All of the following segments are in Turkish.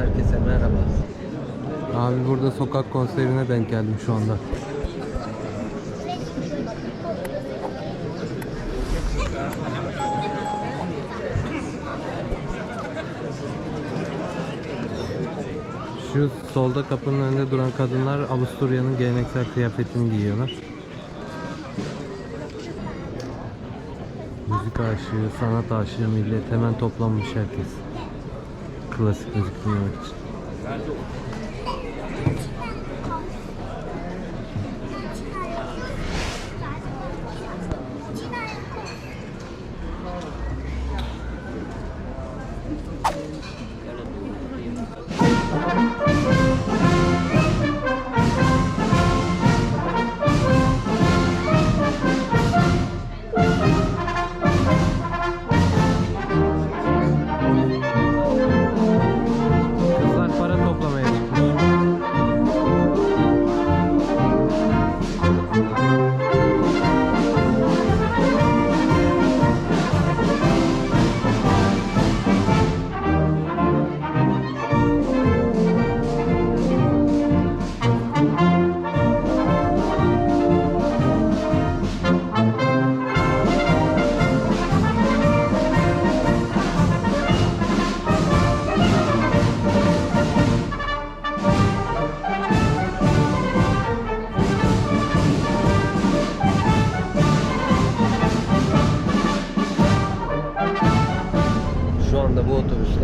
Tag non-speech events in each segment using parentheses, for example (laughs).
herkese merhaba. Abi burada sokak konserine denk geldim şu anda. Şu solda kapının önünde duran kadınlar Avusturya'nın geleneksel kıyafetini giyiyorlar. Müzik aşığı, sanat aşığı millet hemen toplanmış herkes. Klasik müzik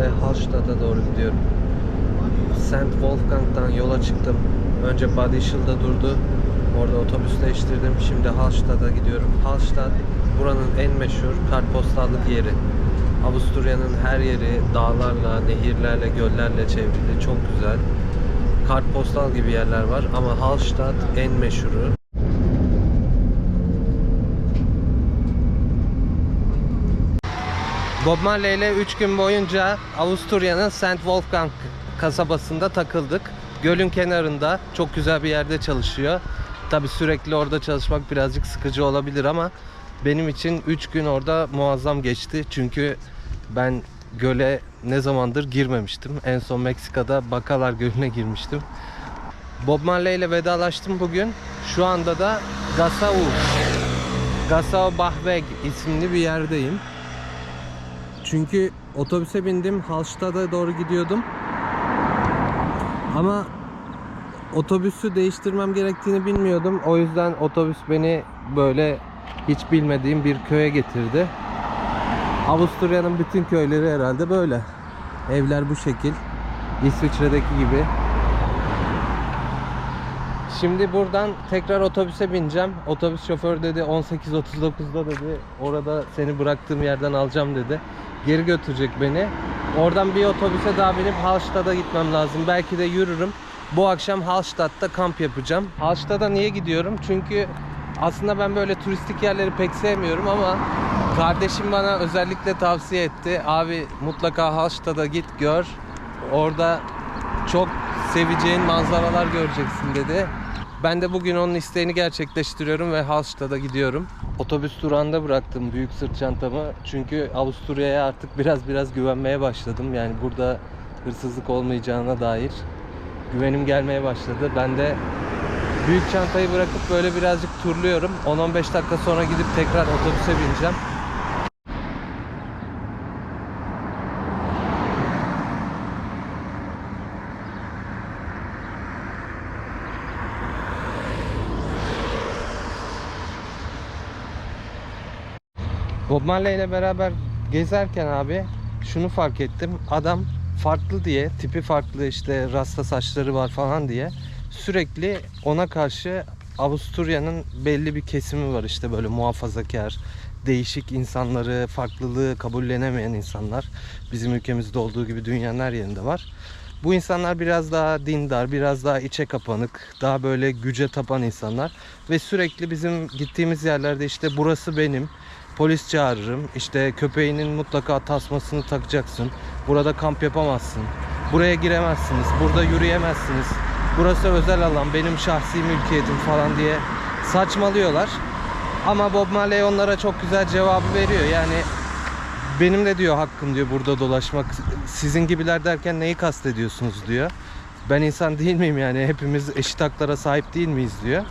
otobüsle Hallstatt'a doğru gidiyorum. St. Wolfgang'dan yola çıktım. Önce Bad Ischl'da durdu. Orada otobüs değiştirdim. Şimdi Hallstatt'a gidiyorum. Hallstatt buranın en meşhur kartpostallık yeri. Avusturya'nın her yeri dağlarla, nehirlerle, göllerle çevrili. Çok güzel. Kartpostal gibi yerler var ama Hallstatt en meşhuru. Bob Marley ile 3 gün boyunca Avusturya'nın St. Wolfgang kasabasında takıldık. Gölün kenarında çok güzel bir yerde çalışıyor. Tabi sürekli orada çalışmak birazcık sıkıcı olabilir ama benim için 3 gün orada muazzam geçti. Çünkü ben göle ne zamandır girmemiştim. En son Meksika'da Bakalar Gölü'ne girmiştim. Bob Marley ile vedalaştım bugün. Şu anda da Gasau, Gasau Bahweg isimli bir yerdeyim. Çünkü otobüse bindim. Hallstatt'a doğru gidiyordum. Ama otobüsü değiştirmem gerektiğini bilmiyordum. O yüzden otobüs beni böyle hiç bilmediğim bir köye getirdi. Avusturya'nın bütün köyleri herhalde böyle. Evler bu şekil. İsviçre'deki gibi. Şimdi buradan tekrar otobüse bineceğim. Otobüs şoförü dedi 18.39'da dedi orada seni bıraktığım yerden alacağım dedi. Geri götürecek beni. Oradan bir otobüse daha binip Hallstatt'a gitmem lazım. Belki de yürürüm. Bu akşam Hallstatt'ta kamp yapacağım. Hallstatt'a niye gidiyorum? Çünkü aslında ben böyle turistik yerleri pek sevmiyorum ama kardeşim bana özellikle tavsiye etti. Abi mutlaka Hallstatt'a git gör. Orada çok seveceğin manzaralar göreceksin dedi. Ben de bugün onun isteğini gerçekleştiriyorum ve Hallstatt'a gidiyorum. Otobüs durağında bıraktım büyük sırt çantamı. Çünkü Avusturya'ya artık biraz biraz güvenmeye başladım. Yani burada hırsızlık olmayacağına dair güvenim gelmeye başladı. Ben de büyük çantayı bırakıp böyle birazcık turluyorum. 10-15 dakika sonra gidip tekrar otobüse bineceğim. Marley ile beraber gezerken abi şunu fark ettim. Adam farklı diye, tipi farklı işte rasta saçları var falan diye sürekli ona karşı Avusturya'nın belli bir kesimi var işte böyle muhafazakar, değişik insanları, farklılığı kabullenemeyen insanlar. Bizim ülkemizde olduğu gibi dünyanın her yerinde var. Bu insanlar biraz daha dindar, biraz daha içe kapanık, daha böyle güce tapan insanlar ve sürekli bizim gittiğimiz yerlerde işte burası benim, polis çağırırım. İşte köpeğinin mutlaka tasmasını takacaksın. Burada kamp yapamazsın. Buraya giremezsiniz. Burada yürüyemezsiniz. Burası özel alan. Benim şahsi mülkiyetim falan diye saçmalıyorlar. Ama Bob Marley onlara çok güzel cevabı veriyor. Yani benim de diyor hakkım diyor burada dolaşmak. Sizin gibiler derken neyi kastediyorsunuz diyor. Ben insan değil miyim yani hepimiz eşit haklara sahip değil miyiz diyor.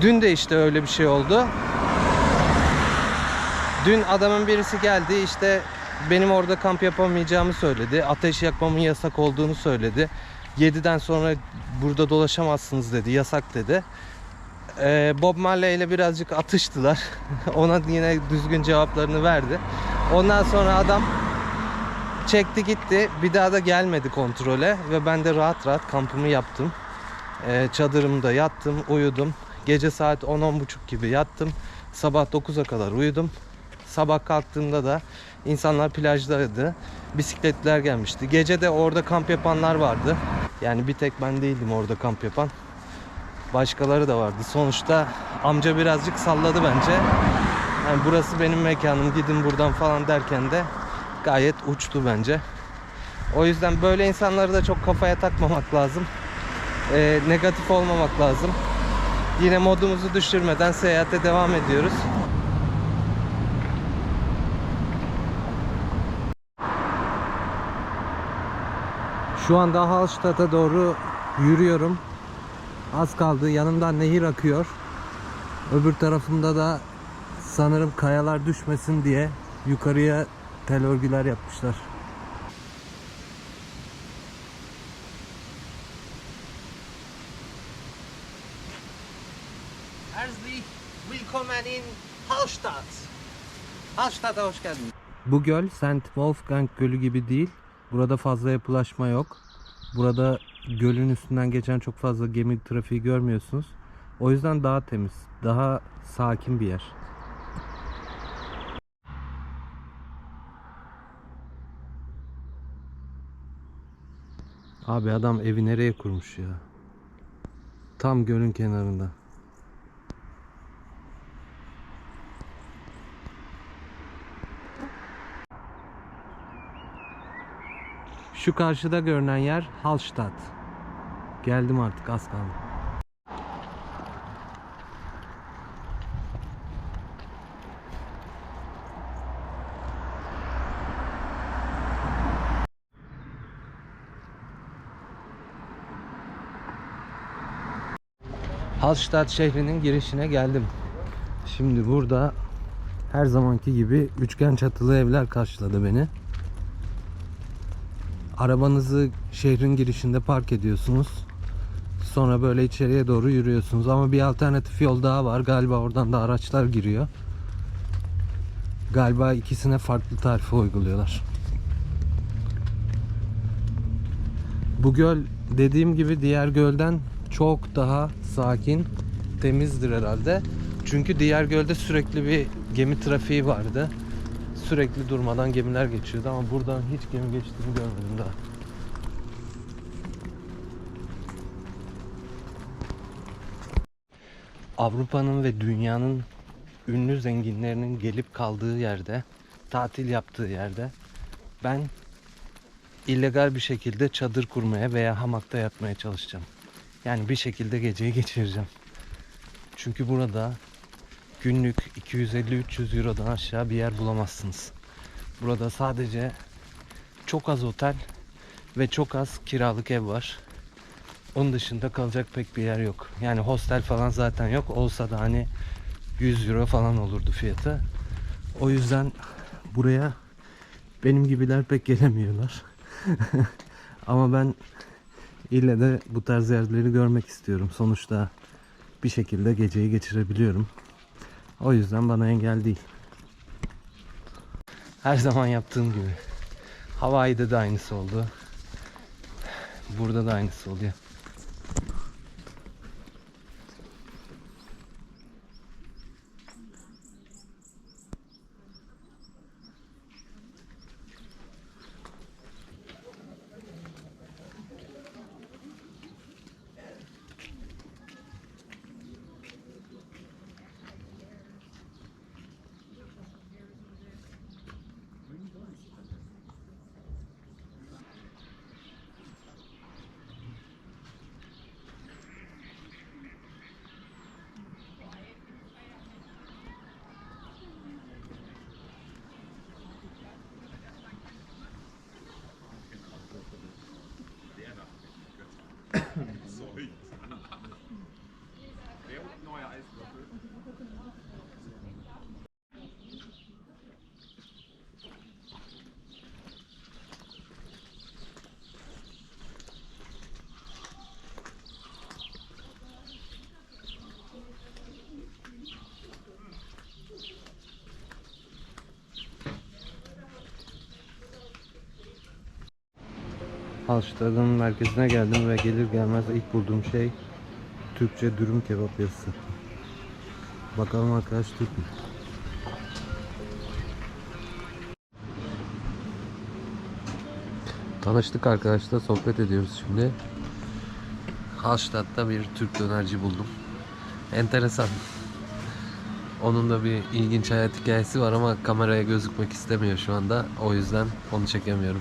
Dün de işte öyle bir şey oldu. Dün adamın birisi geldi işte benim orada kamp yapamayacağımı söyledi. Ateş yakmamın yasak olduğunu söyledi. 7'den sonra burada dolaşamazsınız dedi. Yasak dedi. Ee, Bob Marley ile birazcık atıştılar. (laughs) Ona yine düzgün cevaplarını verdi. Ondan sonra adam çekti gitti. Bir daha da gelmedi kontrole ve ben de rahat rahat kampımı yaptım. Ee, çadırımda yattım, uyudum. Gece saat 10-10.30 gibi yattım. Sabah 9'a kadar uyudum. Sabah kalktığımda da insanlar plajdaydı. Bisikletler gelmişti. Gece de orada kamp yapanlar vardı. Yani bir tek ben değildim orada kamp yapan. Başkaları da vardı. Sonuçta amca birazcık salladı bence. Yani burası benim mekanım gidin buradan falan derken de gayet uçtu bence. O yüzden böyle insanları da çok kafaya takmamak lazım. Ee, negatif olmamak lazım. Yine modumuzu düşürmeden seyahate devam ediyoruz. Şu anda Hallstatt'a doğru yürüyorum. Az kaldı. Yanımdan nehir akıyor. Öbür tarafımda da sanırım kayalar düşmesin diye yukarıya tel örgüler yapmışlar. Herzlich willkommen in Hallstatt. Hallstatt'a hoş geldin. Bu göl St. Wolfgang Gölü gibi değil. Burada fazla yapılaşma yok. Burada gölün üstünden geçen çok fazla gemi trafiği görmüyorsunuz. O yüzden daha temiz, daha sakin bir yer. Abi adam evi nereye kurmuş ya? Tam gölün kenarında. Şu karşıda görünen yer Hallstatt. Geldim artık az kaldı. Hallstatt şehrinin girişine geldim. Şimdi burada her zamanki gibi üçgen çatılı evler karşıladı beni. Arabanızı şehrin girişinde park ediyorsunuz. Sonra böyle içeriye doğru yürüyorsunuz. Ama bir alternatif yol daha var. Galiba oradan da araçlar giriyor. Galiba ikisine farklı tarife uyguluyorlar. Bu göl dediğim gibi diğer gölden çok daha sakin, temizdir herhalde. Çünkü diğer gölde sürekli bir gemi trafiği vardı. Sürekli durmadan gemiler geçiyordu ama buradan hiç gemi geçtiğini görmedim daha. Avrupa'nın ve dünyanın ünlü zenginlerinin gelip kaldığı yerde, tatil yaptığı yerde ben illegal bir şekilde çadır kurmaya veya hamakta yatmaya çalışacağım. Yani bir şekilde geceyi geçireceğim. Çünkü burada günlük 250-300 Euro'dan aşağı bir yer bulamazsınız. Burada sadece çok az otel ve çok az kiralık ev var. Onun dışında kalacak pek bir yer yok. Yani hostel falan zaten yok. Olsa da hani 100 euro falan olurdu fiyatı. O yüzden buraya benim gibiler pek gelemiyorlar. (laughs) Ama ben ille de bu tarz yerleri görmek istiyorum. Sonuçta bir şekilde geceyi geçirebiliyorum. O yüzden bana engel değil. Her zaman yaptığım gibi. Hawaii'de de aynısı oldu. Burada da aynısı oluyor. そいつ。Hallstatt'ın merkezine geldim ve gelir gelmez ilk bulduğum şey Türkçe dürüm kebap yazısı. Bakalım arkadaş Türk mü? Tanıştık arkadaşla sohbet ediyoruz şimdi. Hallstatt'ta bir Türk dönerci buldum. Enteresan. Onun da bir ilginç hayat hikayesi var ama kameraya gözükmek istemiyor şu anda. O yüzden onu çekemiyorum.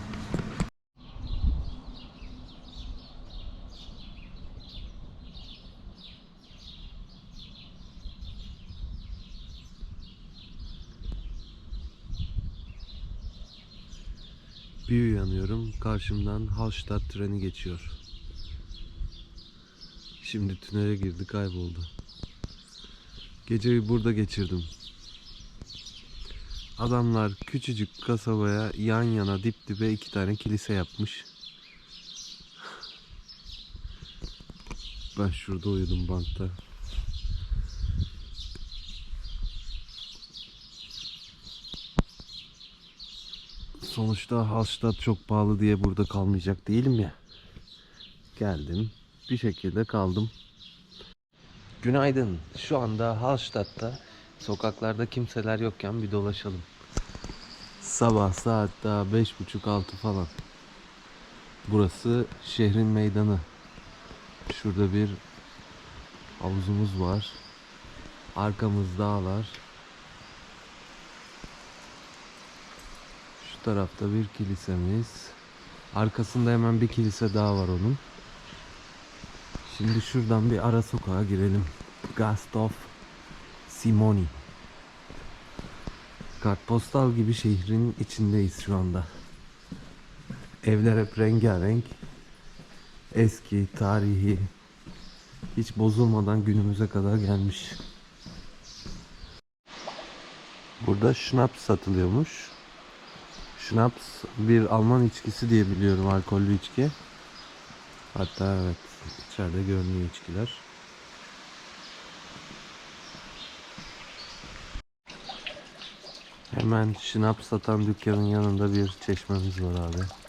Karşımdan Hallstatt treni geçiyor. Şimdi tünele girdi kayboldu. Geceyi burada geçirdim. Adamlar küçücük kasabaya yan yana dip dibe iki tane kilise yapmış. Ben şurada uyudum bankta. Sonuçta Hallstatt çok pahalı diye burada kalmayacak değilim ya. Geldim. Bir şekilde kaldım. Günaydın. Şu anda Hallstatt'ta sokaklarda kimseler yokken bir dolaşalım. Sabah saat daha 5.30-6 falan. Burası şehrin meydanı. Şurada bir havuzumuz var. Arkamız dağlar. Tarafta bir kilisemiz. Arkasında hemen bir kilise daha var onun. Şimdi şuradan bir ara sokağa girelim. Gastov Simoni. Kartpostal gibi şehrin içindeyiz şu anda. Evler hep rengarenk. Eski, tarihi. Hiç bozulmadan günümüze kadar gelmiş. Burada şnaps satılıyormuş. Schnaps bir Alman içkisi diye biliyorum alkollü içki. Hatta evet içeride görünüyor içkiler. Hemen şınaps satan dükkanın yanında bir çeşmemiz var abi.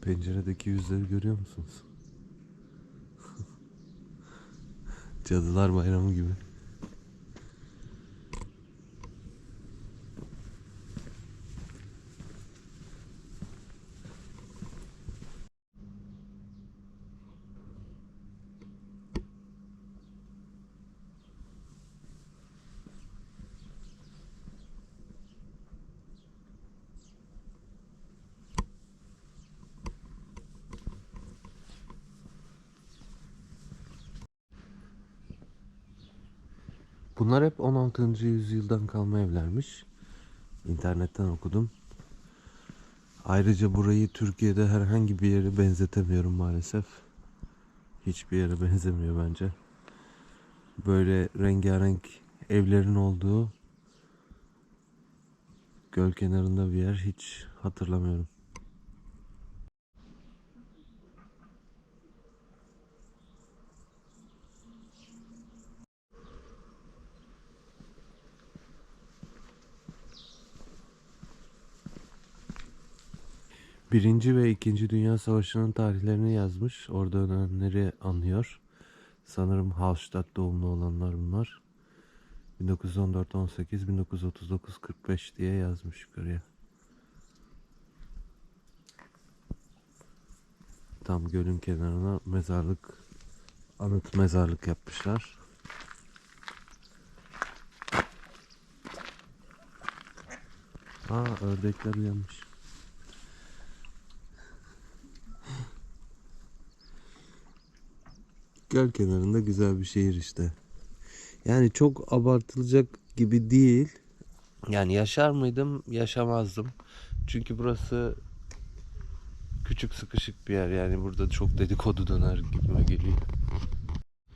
Penceredeki yüzleri görüyor musunuz? (laughs) Cadılar Bayramı gibi. Bunlar hep 16. yüzyıldan kalma evlermiş. İnternetten okudum. Ayrıca burayı Türkiye'de herhangi bir yere benzetemiyorum maalesef. Hiçbir yere benzemiyor bence. Böyle rengarenk evlerin olduğu göl kenarında bir yer hiç hatırlamıyorum. Birinci ve İkinci Dünya Savaşı'nın tarihlerini yazmış. Orada ölenleri anlıyor. Sanırım Hallstatt doğumlu olanlar bunlar. 1914-18, 1939-45 diye yazmış yukarıya. tam gölün kenarına mezarlık, anıt mezarlık yapmışlar. Aa ördekler uyanmış. Göl kenarında güzel bir şehir işte. Yani çok abartılacak gibi değil. Yani yaşar mıydım? Yaşamazdım. Çünkü burası küçük sıkışık bir yer. Yani burada çok dedikodu döner gibime geliyor.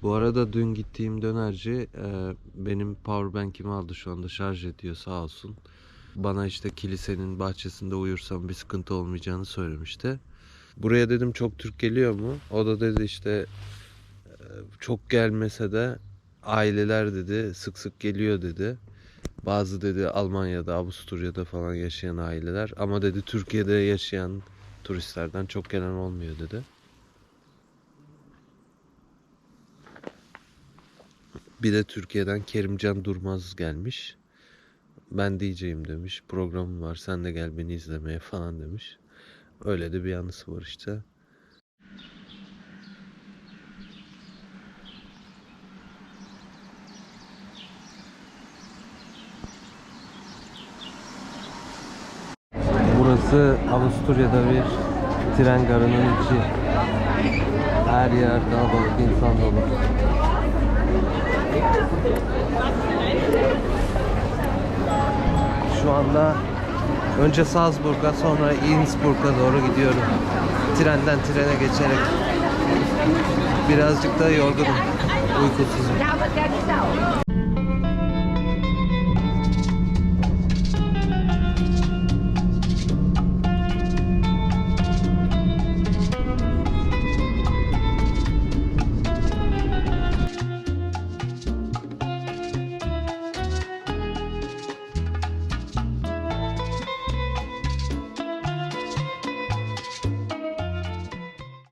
Bu arada dün gittiğim dönerci e, benim powerbank'imi aldı şu anda şarj ediyor sağ olsun. Bana işte kilisenin bahçesinde uyursam bir sıkıntı olmayacağını söylemişti. Buraya dedim çok Türk geliyor mu? O da dedi işte çok gelmese de aileler dedi sık sık geliyor dedi. Bazı dedi Almanya'da, Avusturya'da falan yaşayan aileler ama dedi Türkiye'de yaşayan turistlerden çok gelen olmuyor dedi. Bir de Türkiye'den Kerimcan Durmaz gelmiş. Ben diyeceğim demiş. Programım var sen de gel beni izlemeye falan demiş. Öyle de bir yanısı var işte. Burası Avusturya'da bir tren garının içi. Her yer kalabalık insan dolu. Şu anda önce Salzburg'a sonra Innsbruck'a doğru gidiyorum. Trenden trene geçerek. Birazcık da yorgunum. Uykusuzum.